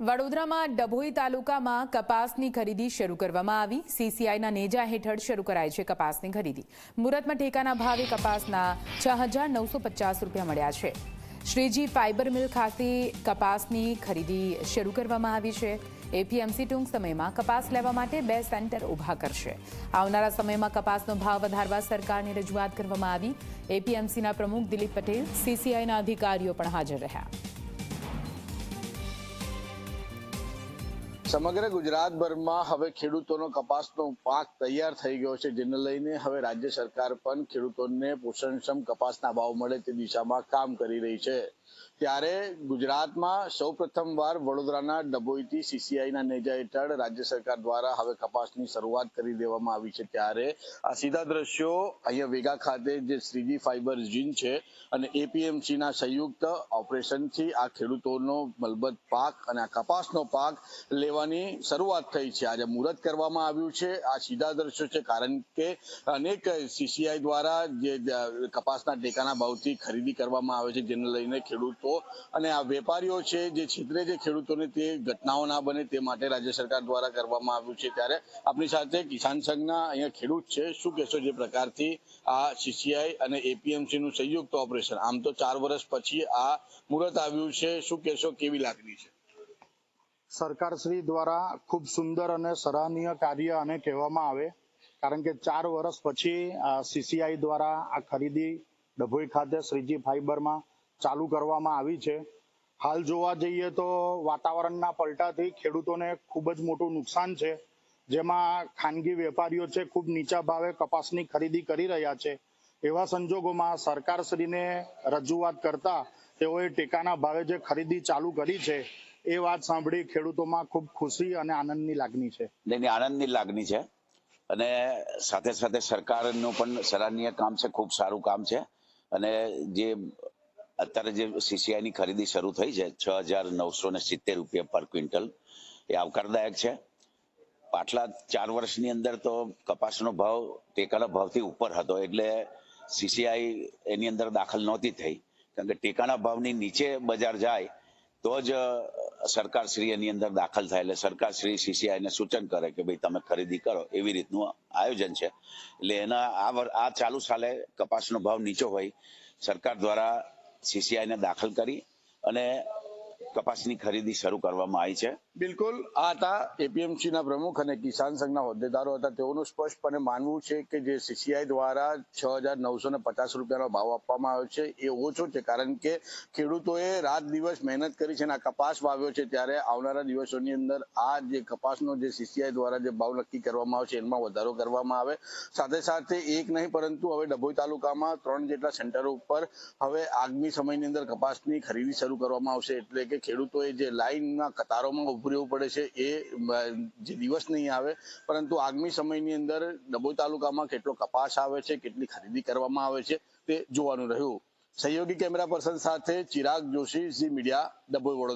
વડોદરામાં ડભોઈ તાલુકામાં કપાસની ખરીદી શરૂ કરવામાં આવી. સીસીઆઈના નેજા હેઠળ શરૂ કરાઈ છે કપાસની ખરીદી. મુહૂર્તમાં ટેકાના ભાવે કપાસના છ હજાર નવસો પચાસ રૂપિયા મળ્યા છે. શ્રીજી ફાઇબર મિલ ખાતે કપાસની ખરીદી શરૂ કરવામાં આવી છે. એપીએમસી ટૂંક સમયમાં કપાસ લેવા માટે બે સેન્ટર ઊભા કરશે. આવનારા સમયમાં કપાસનો ભાવ વધારવા સરકારને રજૂઆત કરવામાં આવી. એપીએમસીના પ્રમુખ દિલીપ પટેલ, સીસીઆઈના અધિકારીઓ પણ હાજર રહ્યા. સમગ્ર ગુજરાતભરમાં હવે ખેડૂતોનો કપાસનો પાક તૈયાર થઈ ગયો છે, જેને લઈને હવે રાજ્ય સરકાર પણ ખેડૂતોને પોષણક્ષમ કપાસના ભાવ મળે તે દિશામાં કામ કરી રહી છે. ત્યારે ગુજરાતમાં સૌ પ્રથમવાર વડોદરાના ડભોઈથી સીસીઆઈના નેજા હેઠળ રાજ્ય સરકાર દ્વારા હવે કપાસની શરૂઆત કરી દેવામાં આવી છે. ત્યારે આ સીધા દ્રશ્યો અહીંયા વેગા ખાતે જે શ્રીજી ફાઈબર જીન છે અને એપીએમસી ના સંયુક્ત ઓપરેશનથી આ ખેડૂતોનો મલબત પાક અને આ કપાસનો પાક લેવાની શરૂઆત થઈ છે. આજે મુહૂર્ત કરવામાં આવ્યું છે. આ સીધા દ્રશ્યો છે કારણ કે અનેક સીસીઆઈ દ્વારા જે કપાસના ટેકાના ભાવથી ખરીદી કરવામાં આવે છે, જેને લઈને ખેડૂતો અને આ વેપારીઓ છે, જે છેતરે જે ખેડૂતોને તે ઘટનાઓ ના બને તે માટે રાજ્ય સરકાર દ્વારા કરવામાં આવ્યું છે. ત્યારે આપણી સાથે કિસાન સંઘના અહીંયા ખેડૂત છે. શું કહેશો જે પ્રકારથી આ સીસીઆઈ અને એપીએમસી નું સંયુક્ત ઓપરેશન? આમ તો ચાર વર્ષ પછી આ મુહૂર્ત આવ્યું છે. શું કહેશો, કેવી લાગણી છે? સરકારશ્રી દ્વારા ખૂબ સુંદર અને સરાહનીય કાર્ય અને કહેવામાં આવે. કારણ કે ચાર વર્ષ પછી સીસીઆઈ દ્વારા આ ખરીદી ડભોઈ ખાતે શ્રીજી ફાઈબરમાં ચાલુ કરવામાં આવી છે. હાલ જોવા જઈએ તો વાતાવરણના પલટાથી ખેડૂતોને ખૂબ જ મોટું નુકસાન છે. જેમાં ખાનગી વેપારીઓ છે, ખૂબ નીચા ભાવે કપાસની ખરીદી કરી રહ્યા છે. એવા સંજોગોમાં સરકારશ્રીને રજૂઆત કરતા તેઓએ ટેકાના ભાવે જે ખરીદી ચાલુ કરી છે, એ વાત સાંભળી ખેડૂતોમાં ખૂબ ખુશી અને આનંદની લાગણી છે. નહીં આનંદની લાગણી છે. અને સાથે સાથે સરકારનું પણ સરાહનીય કામ છે, ખૂબ સારું કામ છે. અને જે અત્યારે જે સીસીઆઈની ખરીદી શરૂ થઈ છે, છ હજાર નવસો ને સિત્તેર રૂપિયા પર ક્વિન્ટલ, એ આવકારદાયક છે. પાછલા ચાર વર્ષની અંદર તો કપાસનો ભાવ ટેકાના ભાવથી ઉપર હતો, એટલે સીસીઆઈ એની અંદર દાખલ નહોતી થઈ. કારણ કે ટેકાના ભાવની નીચે બજાર જાય, તો જ સરકાર શ્રી એની અંદર દાખલ થાય. એટલે સરકાર શ્રી સીસીઆઈ ને સૂચન કરે કે ભાઈ તમે ખરીદી કરો. એવી રીતનું આયોજન છે. એટલે એના આ આ ચાલુ સાલે કપાસનો ભાવ નીચો હોય, સરકાર દ્વારા સીસીઆઈ ને દાખલ કરી અને કપાસની ખરીદી શરૂ કરવામાં આવી છે. બિલકુલ. આ હતા એપીએમસી ના પ્રમુખ અને કિસાન સંઘના હોદ્દેદારો હતા. તેઓનું સ્પષ્ટપણે માનવું છે કે જે સીસીઆઈ દ્વારા છ હજાર નવસો ને પચાસ રૂપિયાનો ભાવ આપવામાં આવ્યો છે એ ઓછો છે કારણ કે ખેડૂતોએ રાત દિવસ મહેનત કરી છે અને આ કપાસ વાવ્યો છે ત્યારે આવનારા દિવસોની અંદર આ જે કપાસનો જે સીસીઆઈ દ્વારા જે ભાવ નક્કી કરવામાં આવે છે એમાં વધારો કરવામાં આવે. સાથે સાથે એક નહીં, પરંતુ હવે ડભોઈ તાલુકામાં ત્રણ જેટલા સેન્ટરો ઉપર હવે આગામી સમયની અંદર કપાસની ખરીદી શરૂ કરવામાં આવશે એટલે કે ખેડૂતોએ જે લાઇનના કતારોમાં ઉભું પડે છે એ જે દિવસ નહીં આવે, પરંતુ આગામી સમયની અંદર ડભોઈ તાલુકામાં કેટલો કપાસ આવે છે, કેટલી ખરીદી કરવામાં આવે છે તે જોવાનું રહ્યું. સહયોગી કેમેરા પર્સન સાથે ચિરાગ જોશી, ઝી મીડિયા, ડભોઈ વડોદરા.